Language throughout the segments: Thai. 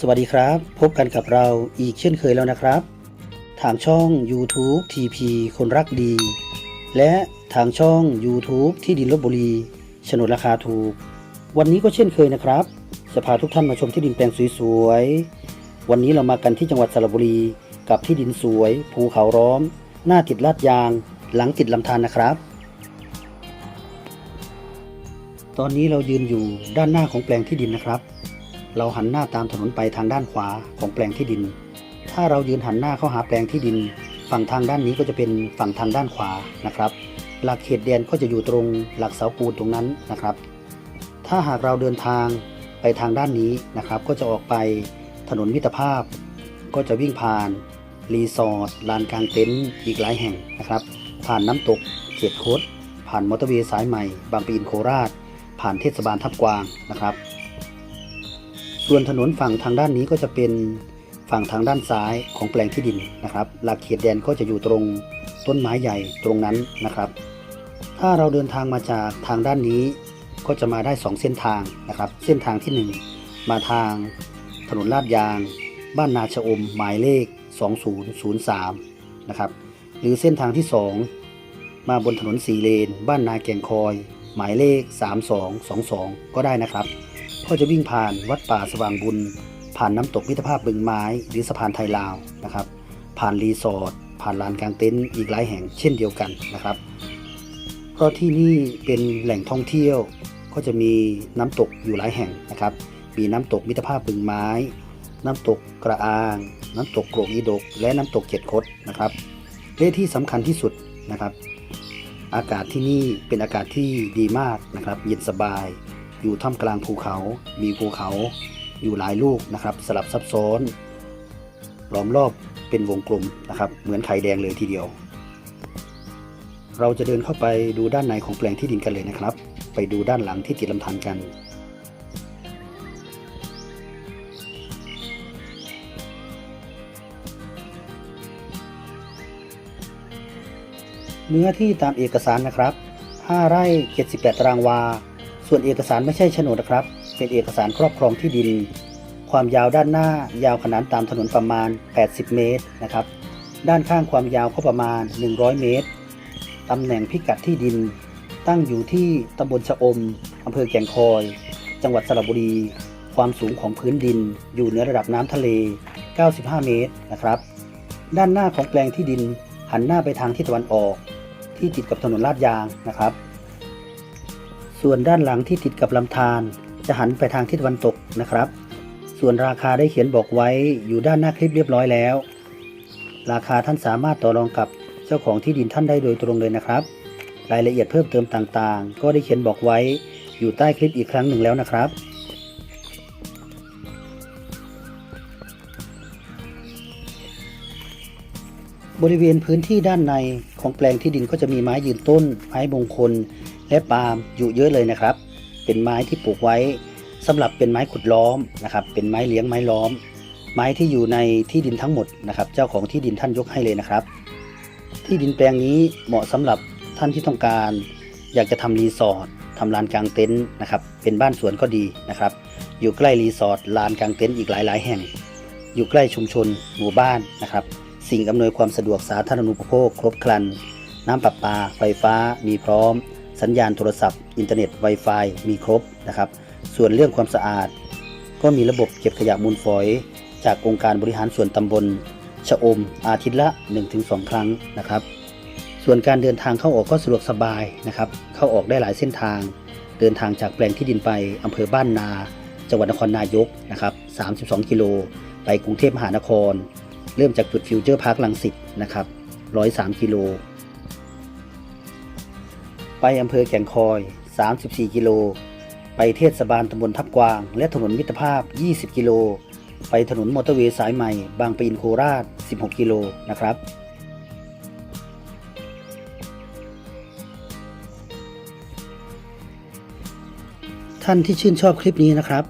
สวัสดีครับ พบกันกับเราอีกเช่นเคยแล้วนะครับ ทางช่อง YouTube TP คนรักดี และทางช่อง YouTube ที่ดินลบบุรีโฉนดราคาถูก วันนี้ก็เช่นเคยนะครับ จะพาทุกท่านมาชมที่ดินแปลงสวยๆ วันนี้เรามากันที่จังหวัดสระบุรี กับที่ดินสวย ภูเขาร้อม หน้าติดลาดยาง หลังติดลำธารนะครับ ตอนนี้เรายืนอยู่ด้านหน้าของแปลงที่ดินนะครับ เราหันหน้าตามถนนไปทางด้านขวาของแปลงที่ดิน ถ้าเรายืนหันหน้าเข้าหาแปลงที่ดิน ฝั่งทางด้านนี้ก็จะเป็นฝั่งทางด้านขวานะครับ หลักเขตแดนก็จะอยู่ตรงหลักเสาปูนตรงนั้นนะครับ ถ้าหากเราเดินทางไปทางด้านนี้นะครับ ก็จะออกไปถนนมิตรภาพ ก็จะวิ่งผ่านรีสอร์ทลานกลางเต็นท์อีกหลายแห่งนะครับ ผ่านน้ำตกเขตโคดผ่านมอเตอร์เวย์สายใหม่ บางปะอินโคราช ผ่านเทศบาลทับกวางนะครับ ส่วนถนนฝั่งทางด้านนี้ก็จะเป็นฝั่งทางด้านซ้ายของแปลงที่ดินนะครับหลักเขตแดนก็จะอยู่ตรงต้นไม้ใหญ่ตรงนั้นนะครับ ถ้าเราเดินทางมาจากทางด้านนี้ก็จะมาได้ 2 เส้นทางนะครับ เส้นทางทีหนึ่1 มาทางถนนลาดยาง บ้านนาชะอมหมายเลข 2003 นะครับ หรือเส้นทางที่ 2 มาบนถนนสีเลน บ้านนาแก่งคอย หมายเลข 3222 ก็ได้นะครับ ก็จะวิ่งผ่านวัดป่าสว่างบุญ ผ่านน้ำตกมิตรภาพบึงไม้ หรือสะพานไทยลาวนะครับ ผ่านรีสอร์ทผ่านลานกลางเต็นท์อีกหลายแห่งเช่นเดียวกันนะครับเพราะที่นี่เป็นแหล่งท่องเที่ยวก็จะมีน้ำตกอยู่หลายแห่งนะครับ มีน้ำตกมิตรภาพบึงไม้ น้ำตกกระอาง น้ำตกโกรกอีดก และน้ำตกเจ็ดคดนะครับและที่สำคัญที่สุดนะครับ อากาศที่นี่เป็นอากาศที่ดีมากนะครับ เย็นสบาย อยู่ท่ามกลางภูเขา มีภูเขาอยู่หลายลูกนะครับ สลับซับซ้อนล้อมรอบเป็นวงกลมนะครับ เหมือนไข่แดงเลยทีเดียว เราจะเดินเข้าไปดูด้านในของแปลงที่ดินกันเลยนะครับ ไปดูด้านหลังที่ติดลำธารกันเนื้อที่ตามเอกสารนะครับ 5 ไร่ 78 ตารางวา ส่วนเอกสารไม่ใช่โฉนดนะครับ เป็นเอกสารครอบครองที่ดิน ความยาวด้านหน้ายาวขนานตามถนนประมาณ 80 เมตรนะครับ ด้านข้างความยาวก็ประมาณ 100 เมตร ตำแหน่งพิกัดที่ดิน ตั้งอยู่ที่ตำบลชะอมอำเภอแก่งคอย จังหวัดสระบุรี ความสูงของพื้นดิน อยู่เหนือระดับน้ำทะเล 95 เมตรนะครับ ด้านหน้าของแปลงที่ดินหันหน้าไปทางทิศตะวันออก ที่ติดกับถนนลาดยางนะครับ ส่วนด้านหลังที่ติดกับลำธารจะหันไปทางทิศตะวันตกนะครับ ส่วนราคาได้เขียนบอกไว้อยู่ด้านหน้าคลิปเรียบร้อยแล้ว ราคาท่านสามารถต่อรองกับเจ้าของที่ดินท่านได้โดยตรงเลยนะครับ รายละเอียดเพิ่มเติมต่างๆ ก็ได้เขียนบอกไว้อยู่ใต้คลิปอีกครั้งหนึ่งแล้วนะครับบริเวณพื้นที่ด้านในของแปลงที่ดินก็จะมีไม้ยืนต้น ไม้มงคล และปาล์มอยู่เยอะเลยนะครับ เป็นไม้ที่ปลูกไว้สำหรับเป็นไม้ขุดล้อมนะครับ เป็นไม้เลี้ยงไม้ล้อม ไม้ที่อยู่ในที่ดินทั้งหมดนะครับ เจ้าของที่ดินท่านยกให้เลยนะครับ ที่ดินแปลงนี้เหมาะสำหรับท่านที่ต้องการ อยากจะทำรีสอร์ททำลานกลางเต็นท์นะครับ เป็นบ้านสวนก็ดีนะครับ อยู่ใกล้รีสอร์ทลานกลางเต็นท์อีกหลาย ๆ แห่ง อยู่ใกล้ชุมชน หมู่บ้านนะครับ สิ่งอำนวยความสะดวกสาธารณูปโภค ครบครัน น้ำประปา ไฟฟ้ามีพร้อม สัญญาณโทรศัพท์ อินเทอร์เน็ต Wi-Fi มีครบนะครับ ส่วนเรื่องความสะอาด ก็มีระบบเก็บขยะมูลฝอย จากองค์การบริหารส่วนตำบล ชะอม อาทิตย์ละ 1-2 ครั้งนะครับ ส่วนการเดินทางเข้าออกก็สะดวกสบายนะครับ เข้าออกได้หลายเส้นทาง เดินทางจากแปลงที่ดินไปอำเภอบ้านนา จังหวัดนครนายกนะครับ 32 กิโล ไปกรุงเทพมหานคร เริ่มจากจุดฟิวเจอร์พาร์คลังสิตนะครับ 103 กิโล ไปอำเภอแก่งคอย 34 กิโล ไปเทศบาลตำบลทับกวาง และถนนมิตรภาพ 20 กิโล ไปถนนมอเตอร์เวย์สายใหม่ บางปะอินโคราช 16 กิโลนะครับท่านที่ชื่นชอบคลิปนี้นะครับ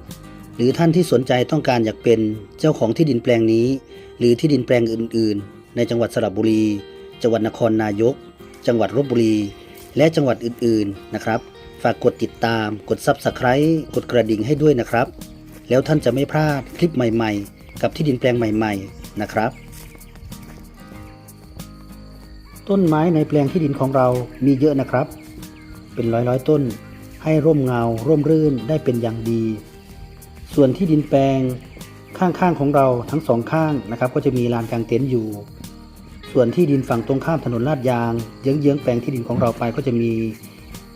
หรือท่านที่สนใจต้องการอยากเป็นเจ้าของที่ดินแปลงนี้ หรือที่ดินแปลงอื่น ๆ ในจังหวัดสระบุรี จังหวัดนครนายก จังหวัดลบบุรี และจังหวัดอื่นๆนะครับ ฝากกดติดตาม กด Subscribe กดกระดิ่งให้ด้วยนะครับ แล้วท่านจะไม่พลาดคลิปใหม่ๆ กับที่ดินแปลงใหม่ ๆ นะครับ ต้นไม้ในแปลงที่ดินของเรามีเยอะนะครับ เป็นร้อยๆต้น ให้ร่มเงา ร่มรื่นได้เป็นอย่างดี ส่วนที่ดินแปลงข้างๆของเราทั้งสองข้างนะครับ ก็จะมีลานกางเต็นท์อยู่ ส่วนที่ดินฝั่งตรงข้ามถนนลาดยาง เยื้องๆแปลงที่ดินของเราไปก็จะมี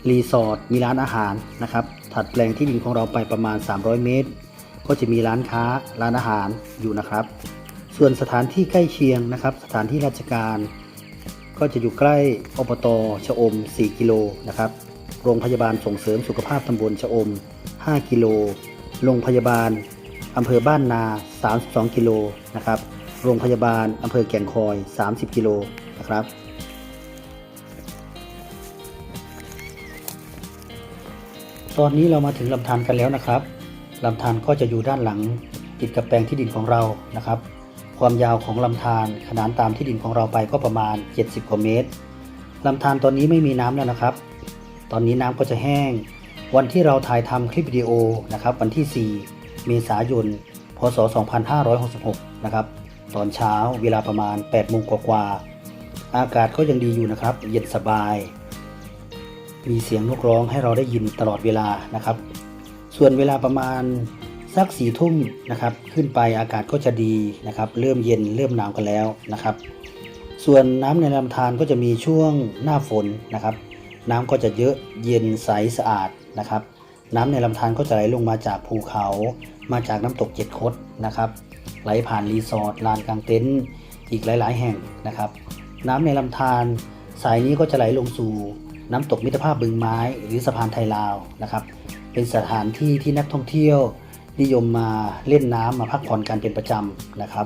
รีสอร์ทมีร้านอาหารนะครับ ถัดแปลงที่ดินของเราไปประมาณ 300 เมตร ก็จะมีร้านค้าร้านอาหารอยู่นะครับ ส่วนสถานที่ใกล้เคียงนะครับ สถานที่ราชการ ก็จะอยู่ใกล้อบตชะอม 4 กิโลนะครับ โรงพยาบาลส่งเสริมสุขภาพตำบลชะอม 5 กิโล โรงพยาบาลอำเภอบ้านนา 32 กิโลนะครับ โรงพยาบาลอำเภอแก่งคอย 30 กิโลนะครับ ตอนนี้เรามาถึงลำธารกันแล้วนะครับลำธารก็จะอยู่ด้านหลังติดกับแปลงที่ดินของเรานะครับ ความยาวของลำธารขนานตามที่ดินของเราไปก็ประมาณ 70 กว่าเมตรลำธารตอนนี้ไม่มีน้ำแล้วนะครับ ตอนนี้น้ำก็จะแห้ง วันที่เราถ่ายทำคลิปวิดีโอนะครับ วันที่ 4 เมษายน พศ 2566 นะครับ ตอนเช้าเวลาประมาณ8โมงกว่าๆอากาศก็ยังดีอยู่นะครับ เย็นสบาย มีเสียงนกร้องให้เราได้ยินตลอดเวลานะครับ ส่วนเวลาประมาณสักสี่ทุ่มนะครับ ขึ้นไปอากาศก็จะดีนะครับ เริ่มเย็นเริ่มหนาวกันแล้วนะครับ ส่วนน้ำในลำธารก็จะมีช่วงหน้าฝนนะครับ น้ำก็จะเยอะเย็นใสสะอาดนะครับ น้ำในลำธารก็จะไหลลงมาจากภูเขา มาจากน้ำตกเจ็ดคดนะครับ ไหลผ่านรีสอร์ทลานกลางเต็นท์อีกหลาย ๆ แห่งนะครับ น้ำในลำธารสายนี้ก็จะไหลลงสู่น้ำตกมิตรภาพบึงไม้หรือสะพานไทยลาวนะครับ เป็นสถานที่ที่นักท่องเที่ยวนิยมมาเล่นน้ำมาพักผ่อนกันเป็นประจำนะครับ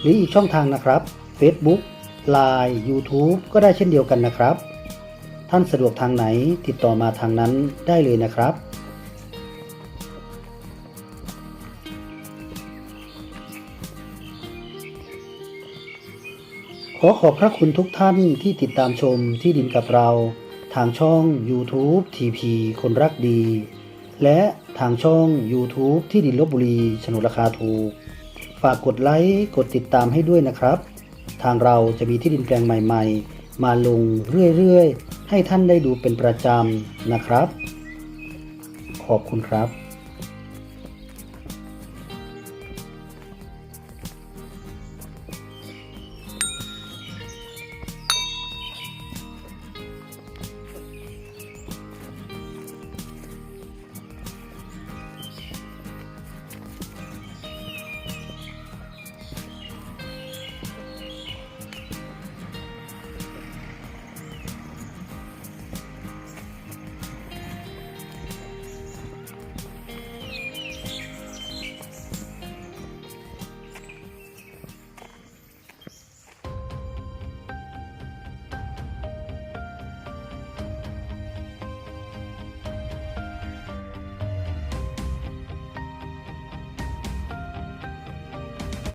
หรืออีกช่องทางนะครับ Facebook Line YouTube ก็ได้เช่นเดียวกันนะครับ ท่านสะดวกทางไหนติดต่อมาทางนั้นได้เลยนะครับ ขอขอบพระคุณทุกท่านที่ติดตามชมที่ดินกับเรา ทางช่อง YouTube TP คนรักดี และทางช่อง YouTube ที่ดินลบบุรีฉนดราคาถูกากกดไลค์กดติดตามให้ด้วยนะครับ ทางเราจะมีที่ดินแปลงใหม่ ๆ มาลงเรื่อยๆ ให้ท่านได้ดูเป็นประจำนะครับ ขอบคุณครับ